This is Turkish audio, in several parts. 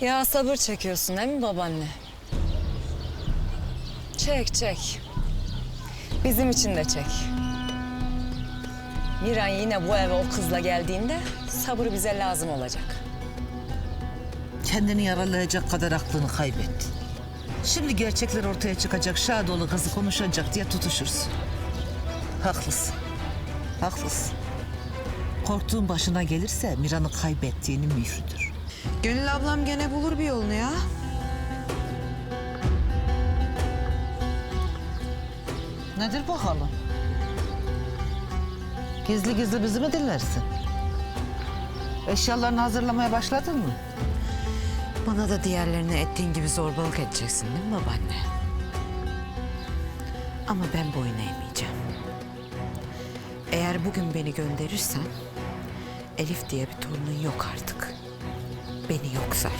Ya sabır çekiyorsun değil mi babaanne? Çek çek. Bizim için de çek. Miran yine bu eve o kızla geldiğinde sabır bize lazım olacak. Kendini yaralayacak kadar aklını kaybetti. Şimdi gerçekler ortaya çıkacak, Şadoğlu kızı konuşacak diye tutuşursun. Haklısın. Haklısın. Korktuğun başına gelirse Miran'ı kaybettiğinin mührüdür. Gönül ablam gene bulur bir yolunu ya. Nedir bakalım? Gizli gizli bizi mi dinlersin? Eşyalarını hazırlamaya başladın mı? Bana da diğerlerine ettiğin gibi zorbalık edeceksin değil mi babaanne? Ama ben boyun eğmeyeceğim. Eğer bugün beni gönderirsen... Elif diye bir torunun yok artık. Beni yok say.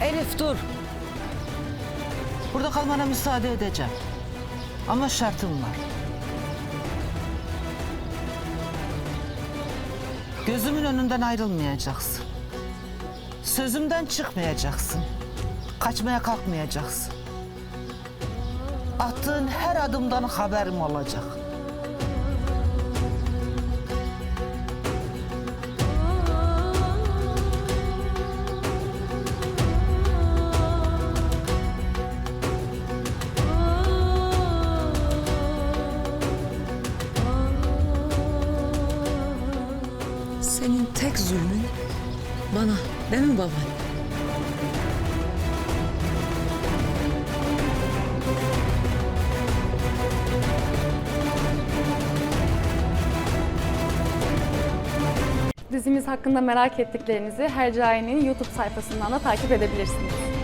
Elif dur. Burada kalmana müsaade edeceğim. Ama şartım var. Gözümün önünden ayrılmayacaksın. Sözümden çıkmayacaksın. Kaçmaya kalkmayacaksın. Attığın her adımdan haberim olacak. Senin tek zulmün bana değil mi babaanne? Dizimiz hakkında merak ettiklerinizi Hercai'nin YouTube sayfasından da takip edebilirsiniz.